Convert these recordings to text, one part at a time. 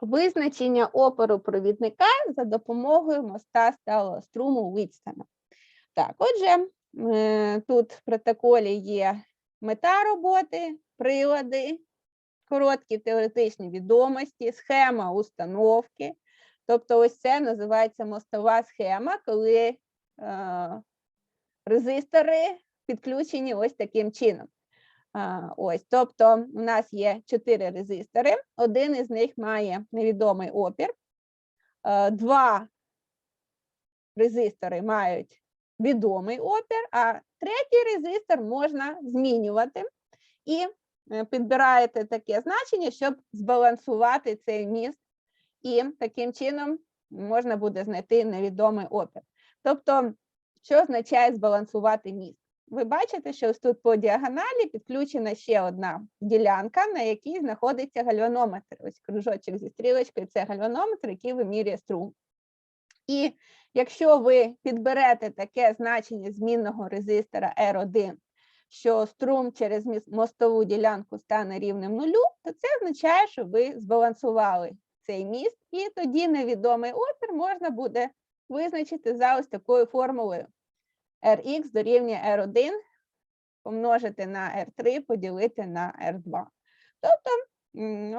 Визначення опору провідника за допомогою моста сталого струму Вітстона. Так, отже, е, тут в протоколі є мета роботи, прилади, короткі теоретичні відомості, схема установки. Тобто, ось це називається мостова схема, коли е, резистори підключені ось таким чином. Ось, тобто, у нас є чотири резистори, один із них має невідомий опір, е, два резистори мають відомий опір, а третій резистор можна змінювати і е, підбираєте таке значення, щоб збалансувати цей міст, і таким чином можна буде знайти невідомий опір. Тобто, що означає збалансувати міст? Ви бачите, що ось тут по діагоналі підключена ще одна ділянка, на якій знаходиться гальванометр. Ось кружочок зі стрілочкою це гальванометр, який вимірює струм. І якщо ви підберете таке значення змінного резистора R1, що струм через мостову ділянку стане рівним нулю, то це означає, що ви збалансували цей міст, і тоді невідомий опір можна буде визначити за ось такою формулою. Rx дорівнює R1 помножити на R3 поділити на R2. Тобто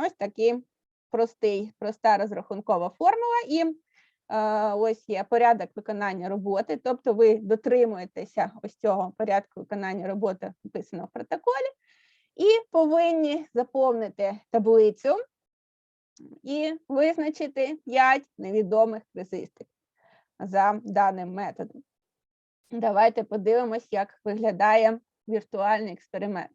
ось такий простий, проста розрахункова формула, і е, ось є порядок виконання роботи, тобто ви дотримуєтеся ось цього порядку виконання роботи, написаного в протоколі, і повинні заповнити таблицю і визначити 5 невідомих резисторів за даним методом. Давайте подивимось, як виглядає віртуальний експеримент.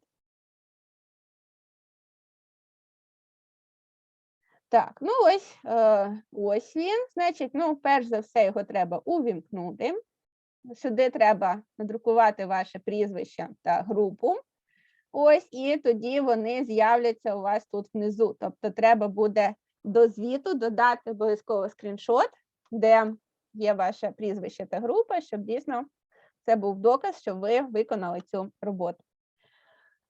Так, ну ось, е, ось він. Значить, ну, перш за все, його треба увімкнути. Сюди треба надрукувати ваше прізвище та групу. Ось, і тоді вони з'являться у вас тут внизу. Тобто, треба буде до звіту додати обов'язково скріншот, де є ваше прізвище та група, щоб дійсно це був доказ, що ви виконали цю роботу.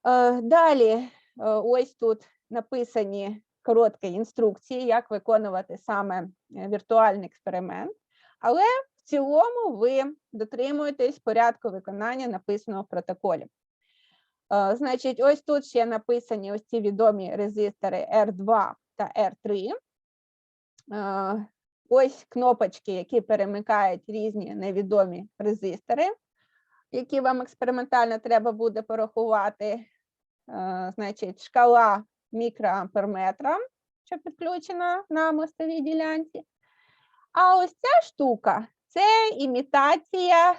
Е, Далі, е, ось тут написані короткі інструкції, як виконувати саме е, віртуальний експеримент, але в цілому ви дотримуєтесь порядку виконання написаного в протоколі. Значить, ось тут ще написані ось ці відомі резистори R2 та R3. Е, Ось кнопочки, які перемикають різні невідомі резистори, які вам експериментально треба буде порахувати. Е, Значить, шкала мікроамперметра, що підключена на мостовій ділянці. А ось ця штука це імітація е,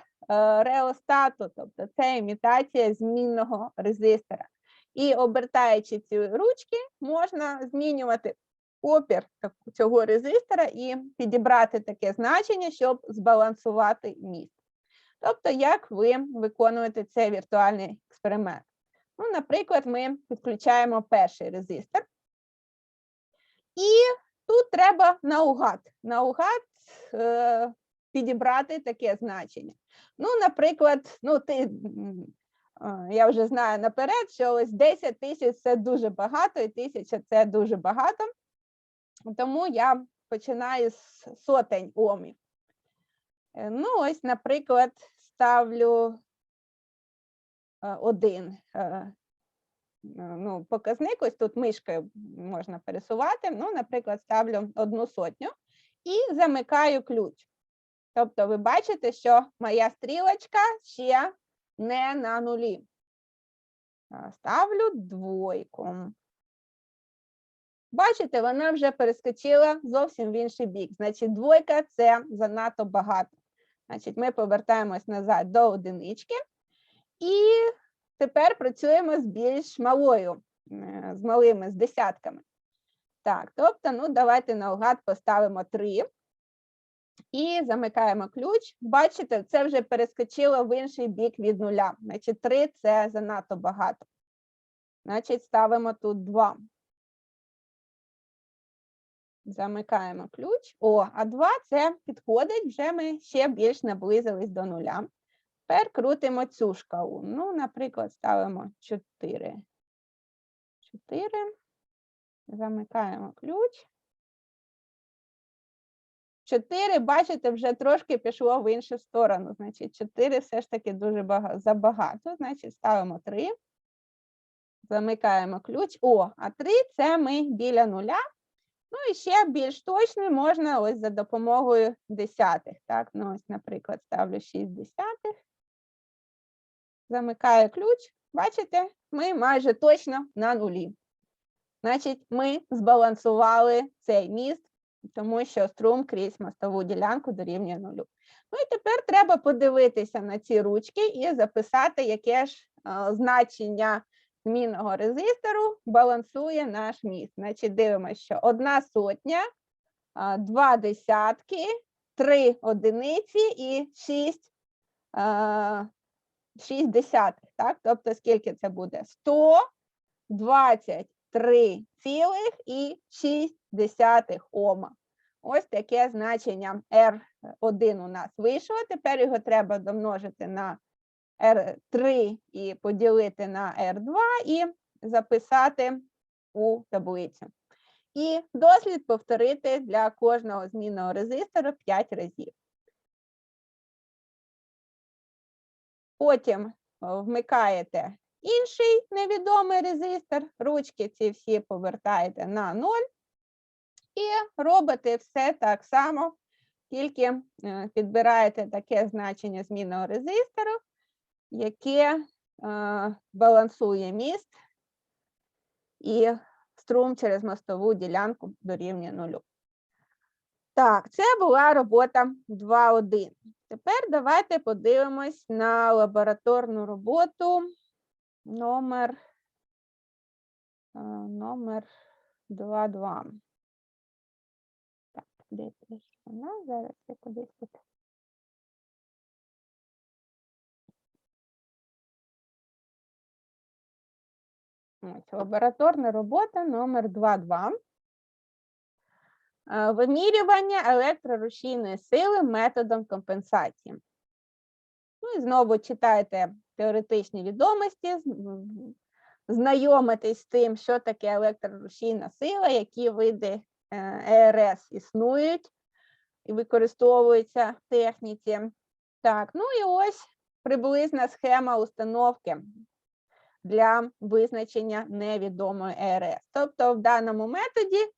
реостату, тобто це імітація змінного резистора. І обертаючи ці ручки, можна змінювати опір цього резистора і підібрати таке значення, щоб збалансувати міст. Тобто, як ви виконуєте цей віртуальний експеримент. Ну, наприклад, ми підключаємо перший резистор. І тут треба наугад. Наугад е, підібрати таке значення. Ну, наприклад, ну, ти, я вже знаю наперед, що ось 10 тисяч це дуже багато, і тисяча це дуже багато. Тому я починаю з сотень омів. Е, Ну, ось, наприклад, ставлю е, один е, ну, показник, ось тут мишкою можна пересувати. Ну, наприклад, ставлю одну сотню і замикаю ключ. Тобто, ви бачите, що моя стрілочка ще не на нулі. Ставлю двойку. Бачите, вона вже перескочила зовсім в інший бік. Значить, двойка це занадто багато. Значить, ми повертаємось назад до одинички. І тепер працюємо з більш малою, е, з малими, з десятками. Так, тобто, ну, давайте наугад поставимо 3 і замикаємо ключ. Бачите, це вже перескочило в інший бік від нуля. Значить, 3 це занадто багато. Значить, ставимо тут 2. Замикаємо ключ. О, а 2 це підходить, вже ми ще більш наблизились до нуля. Тепер крутимо цю шкалу. Ну, наприклад, ставимо 4. 4. Замикаємо ключ. 4, бачите, вже трошки пішло в іншу сторону. Значить, 4 все ж таки дуже бага- забагато. Значить, ставимо 3. Замикаємо ключ. О, а 3 це ми біля нуля. Ну і ще більш точно можна ось за допомогою десятих. Так, ну ось, наприклад, ставлю 6 десятих. Замикаю ключ. Бачите, ми майже точно на нулі. Значить, ми збалансували цей міст, тому що струм крізь мостову ділянку дорівнює нулю. Ну і тепер треба подивитися на ці ручки і записати, яке ж значення змінного резистору балансує наш міст. Значить, дивимося, що одна сотня, два десятки, три одиниці і шість, шість десятих. Так? Тобто, скільки це буде? 123 цілих і 6 десятих ома. Ось таке значення R1 у нас вийшло. Тепер його треба домножити на R3 і поділити на R2 і записати у таблицю. І дослід повторити для кожного змінного резистора 5 разів. Потім вмикаєте інший невідомий резистор, ручки ці всі повертаєте на 0 і робите все так само, тільки е, підбираєте таке значення змінного резистору, яке е, балансує міст і струм через мостову ділянку дорівнює нулю. Так, це була робота 2.1. Тепер давайте подивимось на лабораторну роботу номер, е, номер 2.2. Так, де вона? Зараз я кудись тут. Ось, лабораторна робота номер 2.2. Е, Вимірювання електрорушійної сили методом компенсації. Ну і знову читайте теоретичні відомості, знайомитесь з тим, що таке електрорушійна сила, які види е, ЕРС існують і використовуються в техніці. Так, ну і ось приблизна схема установки для визначення невідомої ЕРС. Тобто в даному методі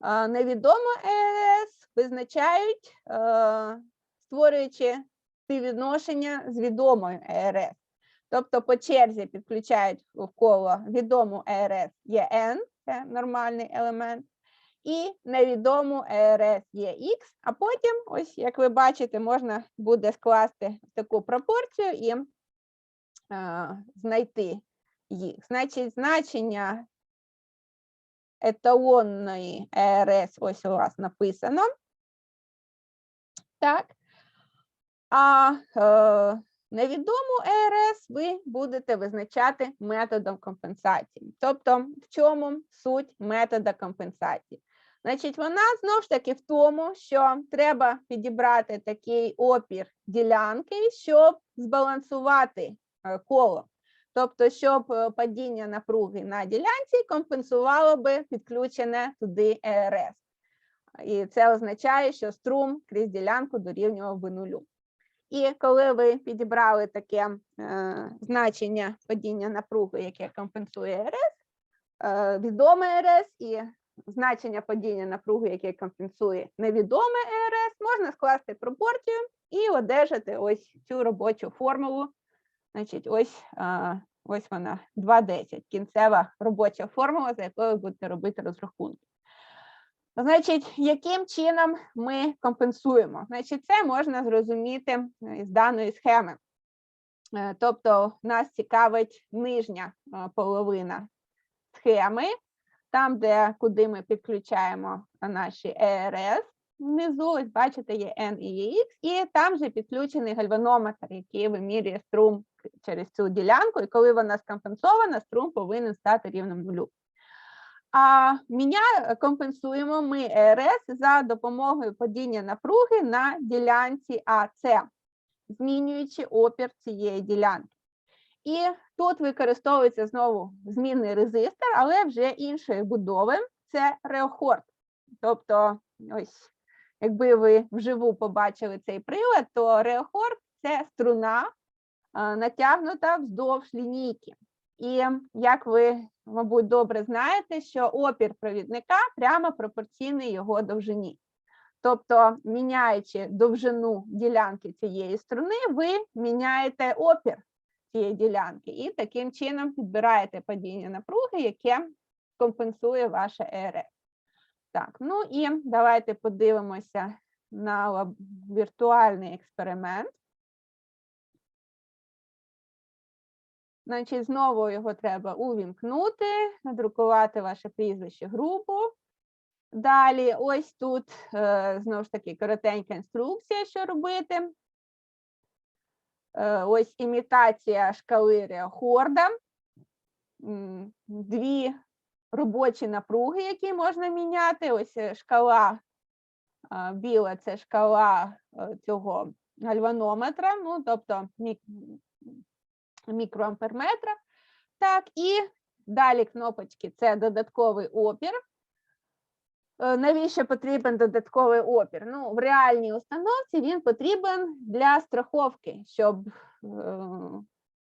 а, невідому ЕРС визначають, е, створюючи співвідношення з відомою ЕРС. Тобто по черзі підключають в коло відому ЕРС є N, це нормальний елемент, і невідому ЕРС є а потім, ось як ви бачите, можна буде скласти таку пропорцію і е, знайти їх. Значить, значення еталонної ЕРС ось у вас написано. Так. А е, невідому ЕРС ви будете визначати методом компенсації. Тобто, в чому суть метода компенсації? Значить, вона знову ж таки в тому, що треба підібрати такий опір ділянки, щоб збалансувати е, коло. Тобто, щоб е, падіння напруги на ділянці компенсувало би підключене туди ЕРС. І це означає, що струм крізь ділянку дорівнював би нулю. І коли ви підібрали таке е, значення падіння напруги, яке компенсує РС, е, відоме РС і значення падіння напруги, яке компенсує невідоме РС, можна скласти пропорцію і одержати ось цю робочу формулу. Значить, ось, ось вона 2.10, кінцева робоча формула, за якою ви будете робити розрахунки. Значить, яким чином ми компенсуємо? Значить, це можна зрозуміти е, з даної схеми. Е, Тобто, нас цікавить нижня е, половина схеми, там, де куди ми підключаємо наші ЕРС. Внизу, ось бачите, є N і є X, і там же підключений гальванометр, який вимірює струм через цю ділянку, і коли вона скомпенсована, струм повинен стати рівним нулю. А міня компенсуємо ми ЕРС за допомогою падіння напруги на ділянці АЦ, змінюючи опір цієї ділянки. І тут використовується знову змінний резистор, але вже іншої будови це реохорд. Тобто, ось, якби ви вживу побачили цей прилад, то реохорд це струна, натягнута вздовж лінійки. І як ви, мабуть, добре знаєте, що опір провідника прямо пропорційний його довжині. Тобто, міняючи довжину ділянки цієї струни, ви міняєте опір цієї ділянки і таким чином підбираєте падіння напруги, яке компенсує ваше ЕРС. Так, ну і давайте подивимося на віртуальний експеримент. Значить, знову його треба увімкнути, надрукувати ваше прізвище групу. Далі, ось тут е, знову ж таки коротенька інструкція, що робити. Е, ось імітація шкали Реохорда. Дві робочі напруги, які можна міняти. Ось е, шкала біла це шкала е, цього гальванометра, ну тобто мік... мікроамперметра. Так, і далі кнопочки це додатковий опір. Е, Навіщо потрібен додатковий опір? Ну, в реальній установці він потрібен для страховки, щоб е,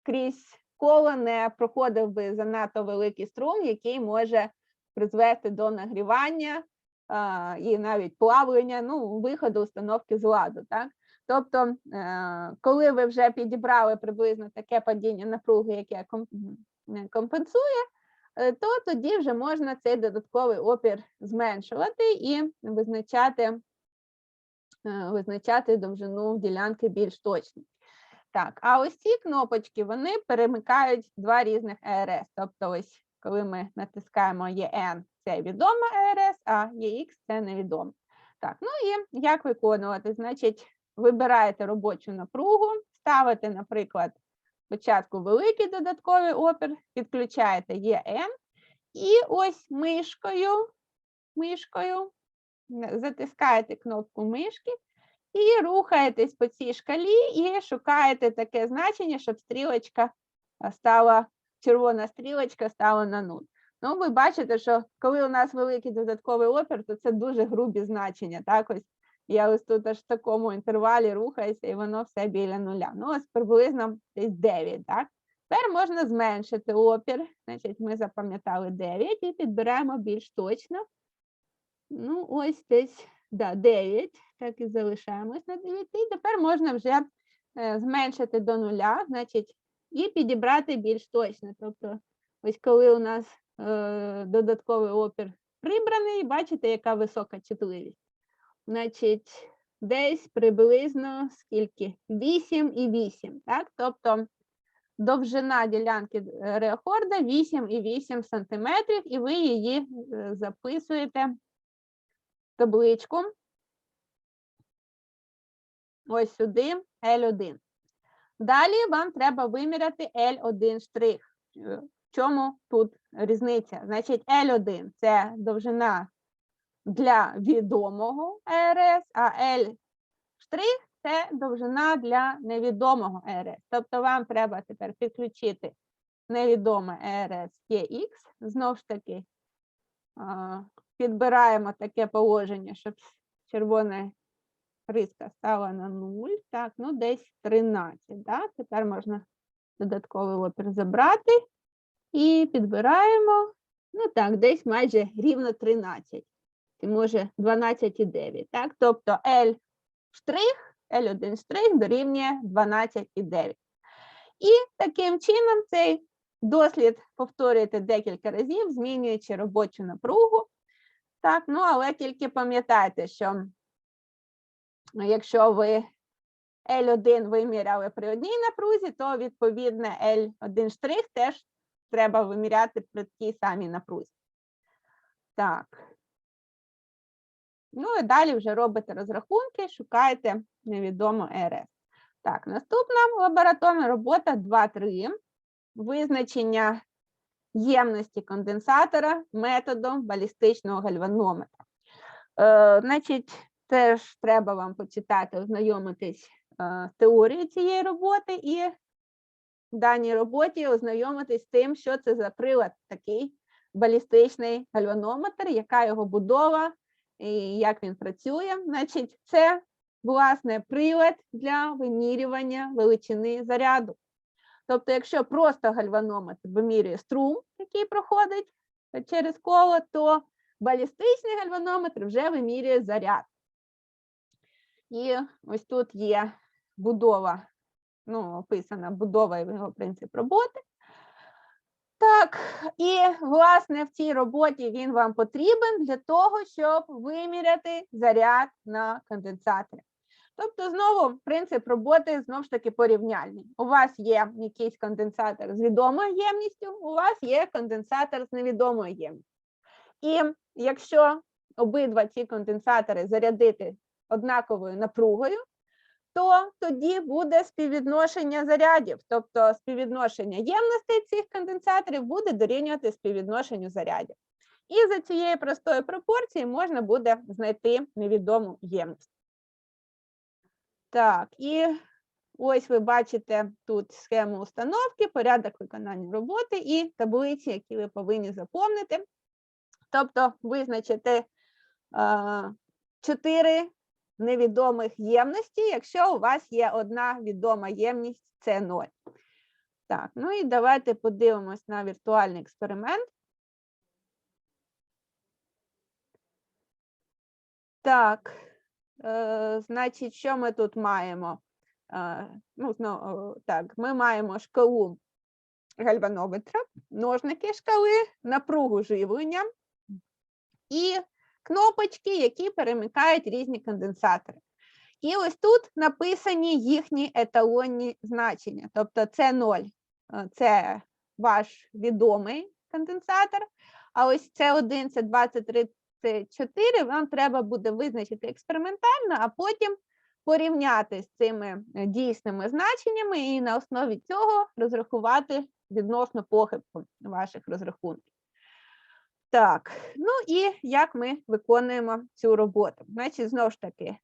крізь коло не проходив би занадто великий струм, який може призвести до нагрівання а, і навіть плавлення, ну, виходу установки з ладу. Так? Тобто, е, коли ви вже підібрали приблизно таке падіння напруги, яке компенсує, е, то тоді вже можна цей додатковий опір зменшувати і визначати, е, визначати довжину ділянки більш точно. Так, а ось ці кнопочки вони перемикають два різних ЕРС. Тобто, ось коли ми натискаємо ЄН, це відома ЕРС, а ЄХ це невідомо. Так, ну і як виконувати? Значить, вибираєте робочу напругу, ставите, наприклад, спочатку великий додатковий опір, підключаєте ЄН, і ось мишкою, мишкою затискаєте кнопку мишки і рухаєтесь по цій шкалі і шукаєте таке значення, щоб стрілочка стала, червона стрілочка стала на 0. Ну, ви бачите, що коли у нас великий додатковий опір, то це дуже грубі значення. Так, ось я ось тут аж в такому інтервалі рухаюся, і воно все біля нуля. Ну, ось приблизно десь 9, так? Тепер можна зменшити опір. Значить, ми запам'ятали 9 і підбираємо більш точно. Ну, ось десь да, 9, так і залишаємось на 9. І тепер можна вже е, зменшити до нуля, значить, і підібрати більш точно. Тобто, ось коли у нас е, додатковий опір прибраний, бачите, яка висока чутливість. Значить, десь приблизно скільки? 8 і 8, так? Тобто довжина ділянки е, реохорда 8,8 см, і ви її е, записуєте в табличку. Ось сюди L1. Далі вам треба виміряти L1 штрих. Е, В чому тут різниця? Значить, L1 це довжина для відомого ЕРС, а L штрих це довжина для невідомого ЕРС. Тобто вам треба тепер підключити невідоме ЕРС EX. Знову ж таки, підбираємо таке положення, щоб червона риска стала на 0. Так, ну десь 13. Да? Тепер можна додатковий опір забрати і підбираємо. Ну так, десь майже рівно 13. І може 12,9. Так, тобто L штрих, L1 штрих дорівнює 12,9. І таким чином цей дослід повторюєте декілька разів, змінюючи робочу напругу. Так, ну але тільки пам'ятайте, що якщо ви L1 виміряли при одній напрузі, то відповідне L1 штрих теж треба виміряти при тій самій напрузі. Так. Ну і далі вже робите розрахунки, шукаєте невідому РС. Так, наступна лабораторна робота 2-3. Визначення ємності конденсатора методом балістичного гальванометра. Е, значить, теж треба вам почитати, ознайомитись е, з теорією цієї роботи і в даній роботі ознайомитись з тим, що це за прилад такий балістичний гальванометр, яка його будова, і як він працює. Значить, це власне прилад для вимірювання величини заряду. Тобто, якщо просто гальванометр вимірює струм, який проходить через коло, то балістичний гальванометр вже вимірює заряд. І ось тут є будова, ну, описана будова його принцип роботи. Так, і власне в цій роботі він вам потрібен для того, щоб виміряти заряд на конденсаторі. Тобто, знову принцип роботи знову ж таки порівняльний. У вас є якийсь конденсатор з відомою ємністю, у вас є конденсатор з невідомою ємністю. І якщо обидва ці конденсатори зарядити однаковою напругою, то тоді буде співвідношення зарядів, тобто співвідношення ємностей цих конденсаторів буде дорівнювати співвідношенню зарядів. І за цією простою пропорцією можна буде знайти невідому ємність. Так, і ось ви бачите тут схему установки, порядок виконання роботи і таблиці, які ви повинні заповнити. Тобто визначити чотири невідомих ємності, якщо у вас є одна відома ємність це 0. Так, ну і давайте подивимось на віртуальний експеримент. Так, е, значить, що ми тут маємо? Е, ну, ну, так, Ми маємо шкалу гальванометра, ножники шкали, напругу живлення і кнопочки, які перемикають різні конденсатори. І ось тут написані їхні еталонні значення. Тобто це 0, е, це ваш відомий конденсатор, а ось це 1, це 2, це 4, вам треба буде визначити експериментально, а потім порівняти з цими е, дійсними значеннями і на основі цього розрахувати відносно похибку ваших розрахунків. Так, ну і як ми виконуємо цю роботу? Значить, знову ж таки,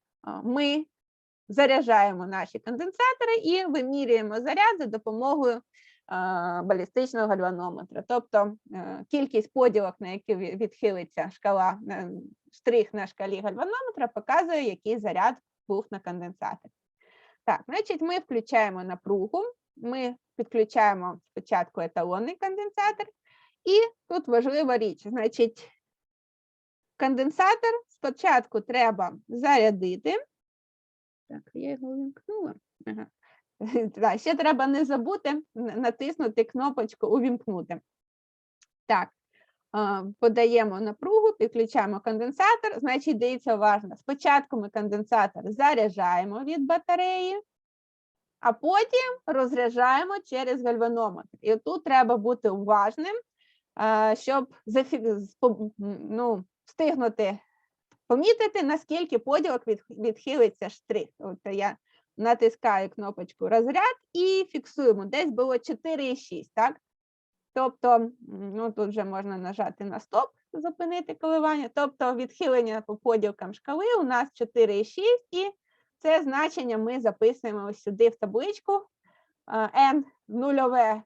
ми заряджаємо наші конденсатори і вимірюємо заряд за допомогою балістичного гальванометра. Тобто е, кількість поділок, на які відхилиться шкала е, штрих на шкалі гальванометра, показує, який заряд був на конденсаторі. Так, значить, ми включаємо напругу, ми підключаємо спочатку еталонний конденсатор. І тут важлива річ, значить, конденсатор спочатку треба зарядити. Так, я його вимкнула. Ага. Ще треба не забути натиснути кнопочку Увімкнути. Так, подаємо напругу, підключаємо конденсатор. Значить, дивіться уважно. Спочатку ми конденсатор заряджаємо від батареї, а потім розряджаємо через гальванометр. І тут треба бути уважним, щоб ну, встигнути помітити, наскільки поділок відхилиться штрих. От я натискаю кнопочку розряд і фіксуємо. Десь було 4,6, так? Тобто, ну тут вже можна нажати на стоп, зупинити коливання. Тобто відхилення по поділкам шкали у нас 4,6, і це значення ми записуємо ось сюди в табличку. N нульове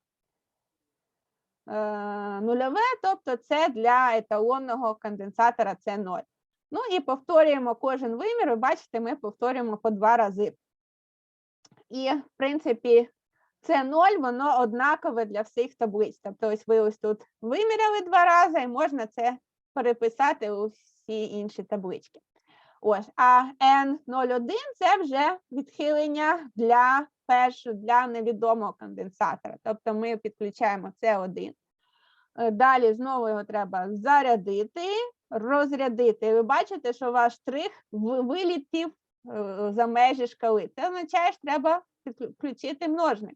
нульове, тобто це для еталонного конденсатора це 0. Ну і повторюємо кожен вимір, ви бачите, ми повторюємо по два рази. І, в принципі, це 0, воно однакове для всіх таблиць. Тобто, ось ви ось тут виміряли два рази, і можна це переписати у всі інші таблички. Ось, а N01 це вже відхилення для першого, для невідомого конденсатора. Тобто ми підключаємо С1. Е, далі знову його треба зарядити, розрядити. Ви бачите, що ваш штрих вилітів е, за межі шкали. Це означає, що треба підключити множник.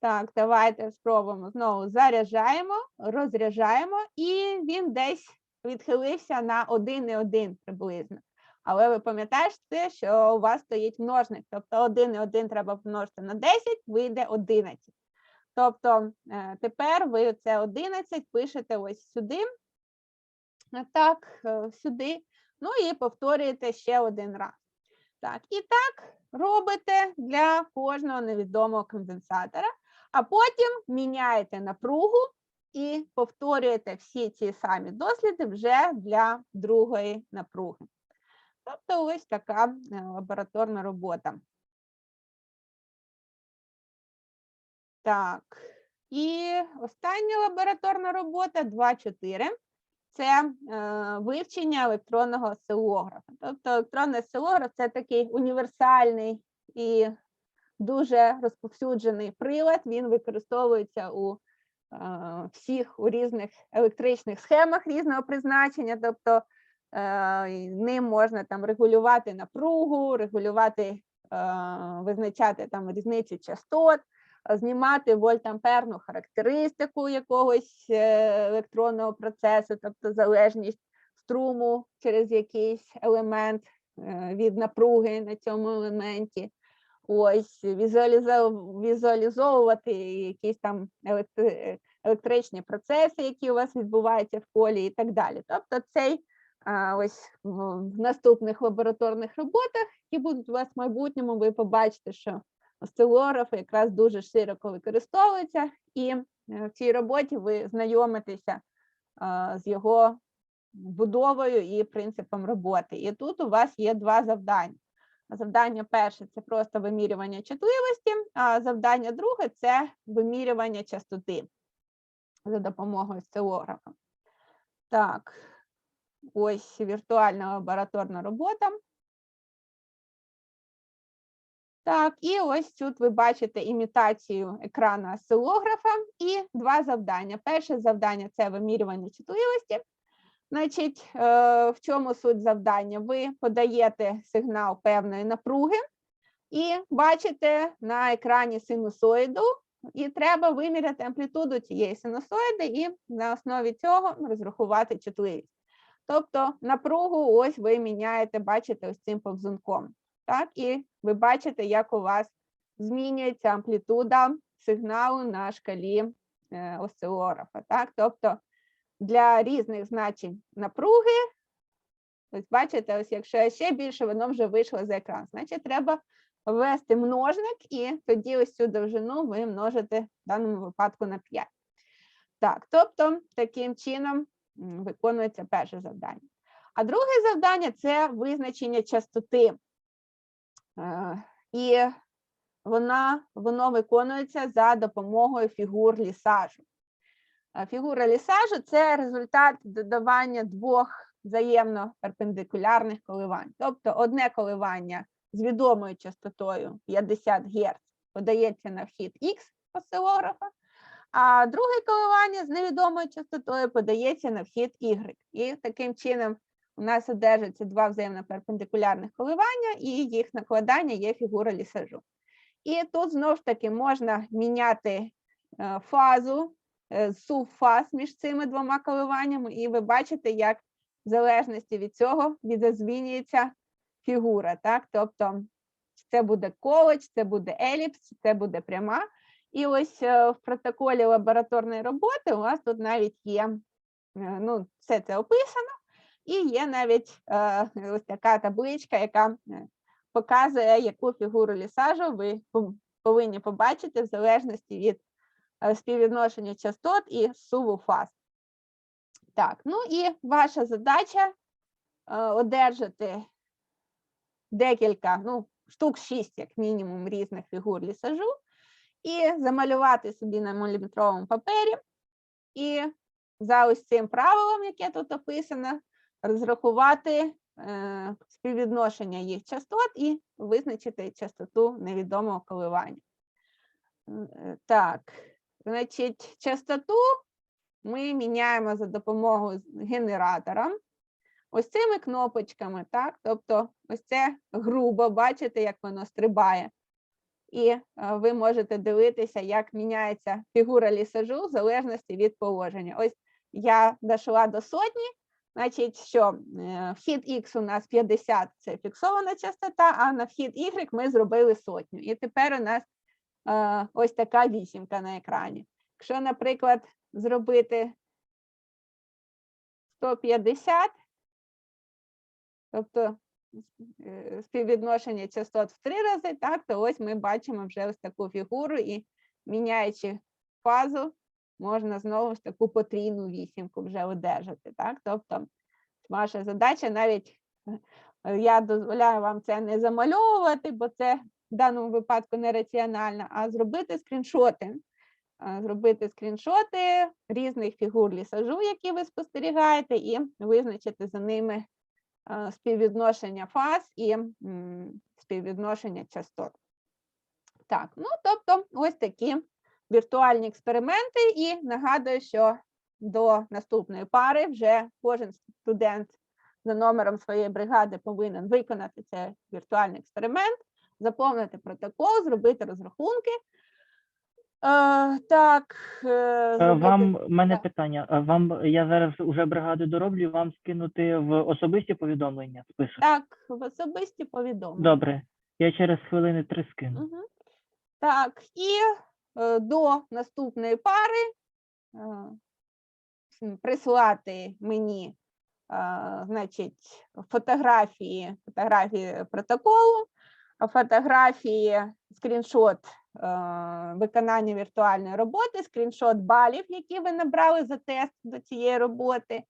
Так, давайте спробуємо знову заряджаємо, розряджаємо, і він десь відхилився на 1,1 приблизно. Але ви пам'ятаєте, що у вас стоїть множник, тобто 1 і 1 треба помножити на 10, вийде 11. Тобто е, тепер ви це 11 пишете ось сюди, так, е, сюди, ну і повторюєте ще один раз. Так, і так робите для кожного невідомого конденсатора, а потім міняєте напругу і повторюєте всі ці самі досліди вже для другої напруги. Тобто ось така лабораторна робота. Так, і остання лабораторна робота 2.4 це е, вивчення електронного осцилографа. Тобто електронний осцилограф – це такий універсальний і дуже розповсюджений прилад. Він використовується у е, всіх у різних електричних схемах різного призначення. Тобто ним можна там регулювати напругу, регулювати, е, визначати там різницю частот, е, знімати вольтамперну характеристику якогось е, електронного процесу, тобто залежність струму через якийсь елемент е, від напруги на цьому елементі. Ось візуалізовувати якісь там електричні процеси, які у вас відбуваються в полі, і так далі. Тобто, цей ось в наступних лабораторних роботах, які будуть у вас в майбутньому, ви побачите, що осцилографи якраз дуже широко використовуються, і е, в цій роботі ви знайомитеся з його будовою і принципом роботи. І тут у вас є два завдання. Завдання перше це просто вимірювання чутливості, а завдання друге це вимірювання частоти за допомогою осцилографа. Так, ось віртуальна лабораторна робота. Так, і ось тут ви бачите імітацію екрану осцилографа і два завдання. Перше завдання це вимірювання чутливості. Значить, е, в чому суть завдання? Ви подаєте сигнал певної напруги і бачите на екрані синусоїду, і треба виміряти амплітуду цієї синусоїди і на основі цього розрахувати чутливість. Тобто напругу ось ви міняєте, бачите, ось цим повзунком. Так, і ви бачите, як у вас змінюється амплітуда сигналу на шкалі е, осцилографа. Так, тобто для різних значень напруги. Ось бачите, ось якщо ще більше, воно вже вийшло за екран. Значить, треба ввести множник, і тоді ось цю довжину ви множите в даному випадку на 5. Так, тобто, таким чином виконується перше завдання. А друге завдання це визначення частоти. Е, І вона, воно виконується за допомогою фігур лісажу. Фігура лісажу це результат додавання двох взаємно перпендикулярних коливань. Тобто одне коливання з відомою частотою 50 Гц подається на вхід Х осцилографа, а друге коливання з невідомою частотою подається на вхід Y. І таким чином у нас одержаться два взаємно перпендикулярних коливання, і їх накладання є фігура лісажу. І тут знову ж таки можна міняти е, фазу е, субфаз між цими двома коливаннями, і ви бачите, як в залежності від цього відозмінюється фігура. Так? Тобто це буде коледж, це буде еліпс, це буде пряма. І ось е, в протоколі лабораторної роботи у вас тут навіть є, е, ну, все це описано, і є навіть е, ось така табличка, яка е, показує, яку фігуру лісажу ви повинні побачити в залежності від е, співвідношення частот і суву фаз. Так, ну і ваша задача е, одержати декілька, ну, штук 6, як мінімум, різних фігур лісажу, і замалювати собі на міліметровому папері, і за ось цим правилом, яке тут описано, розрахувати е, співвідношення їх частот і визначити частоту невідомого коливання. Е, Так, значить, частоту ми міняємо за допомогою генератора. Ось цими кнопочками, так? Тобто, ось це грубо, бачите, як воно стрибає. І е, ви можете дивитися, як міняється фігура лісажу в залежності від положення. Ось я дійшла до сотні, значить, що е, вхід X у нас 50 це фіксована частота, а на вхід Y ми зробили сотню. І тепер у нас е, ось така вісімка на екрані. Якщо, наприклад, зробити 150, тобто співвідношення частот в три рази, так, то ось ми бачимо вже ось таку фігуру і міняючи фазу, можна знову ж таку потрійну вісімку вже одержати. Так? Тобто ваша задача навіть е, Е, Я дозволяю вам це не замальовувати, бо це в даному випадку нераціонально, а зробити скріншоти. Е, Зробити скріншоти різних фігур лісажу, які ви спостерігаєте, і визначити за ними е, співвідношення фаз і співвідношення частот. Так, ну тобто, ось такі віртуальні експерименти, і нагадую, що до наступної пари вже кожен студент за номером своєї бригади повинен виконати цей віртуальний експеримент, заповнити протокол, зробити розрахунки. Так, е, Е, Вам в мене питання. е, Вам я зараз уже бригаду дороблю, вам скинути в особисті повідомлення список. так, в особисті повідомлення. Добре. Я через хвилини три скину. Мгм. Так, і е, до наступної пари е, прислати мені, е, значить, фотографії, фотографії протоколу, фотографії, скріншот е, виконання віртуальної роботи, скріншот балів, які ви набрали за тест до цієї роботи.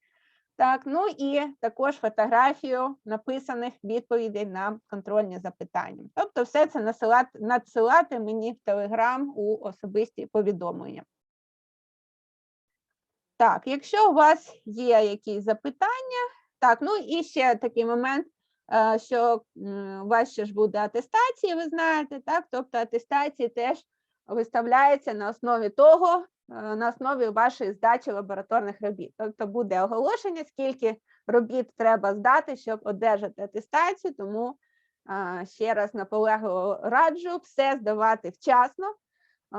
Так, ну і також фотографію написаних відповідей на контрольні запитання. Тобто, все це насилати, надсилати мені в Телеграм у особисті повідомлення. Так, якщо у вас є якісь запитання, так, ну і ще такий момент, що у вас ще ж буде атестація, ви знаєте, так? Тобто атестації теж виставляється на основі того, е, на основі вашої здачі лабораторних робіт. Тобто буде оголошення, скільки робіт треба здати, щоб одержати атестацію. Тому ще раз наполегливо раджу все здавати вчасно,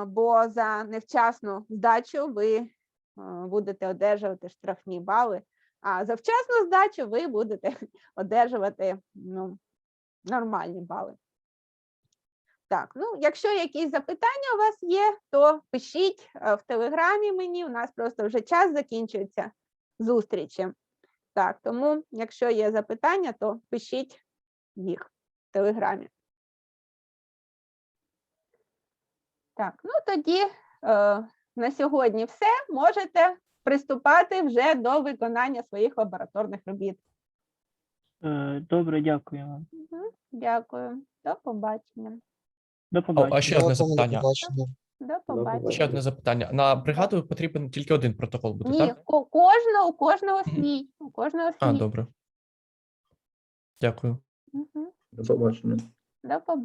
бо за невчасну здачу ви будете одержувати штрафні бали, а за вчасну здачу ви будете одержувати ну, нормальні бали. Так, ну якщо якісь запитання у вас є, то пишіть е, в телеграмі мені. У нас просто вже час закінчується зустрічі. Так, тому, якщо є запитання, то пишіть їх в телеграмі. Так, ну тоді е, на сьогодні все. Можете приступати вже до виконання своїх лабораторних робіт. Е, Добре, дякую вам. Дякую. До побачення. До побачення. а ще одне запитання. До побачення. Ще одне запитання. На бригаду потрібен тільки один протокол буде, Ні, так? ко- кожного, у кожного свій. У кожного свій. А, добре. Дякую. До побачення. До побачення.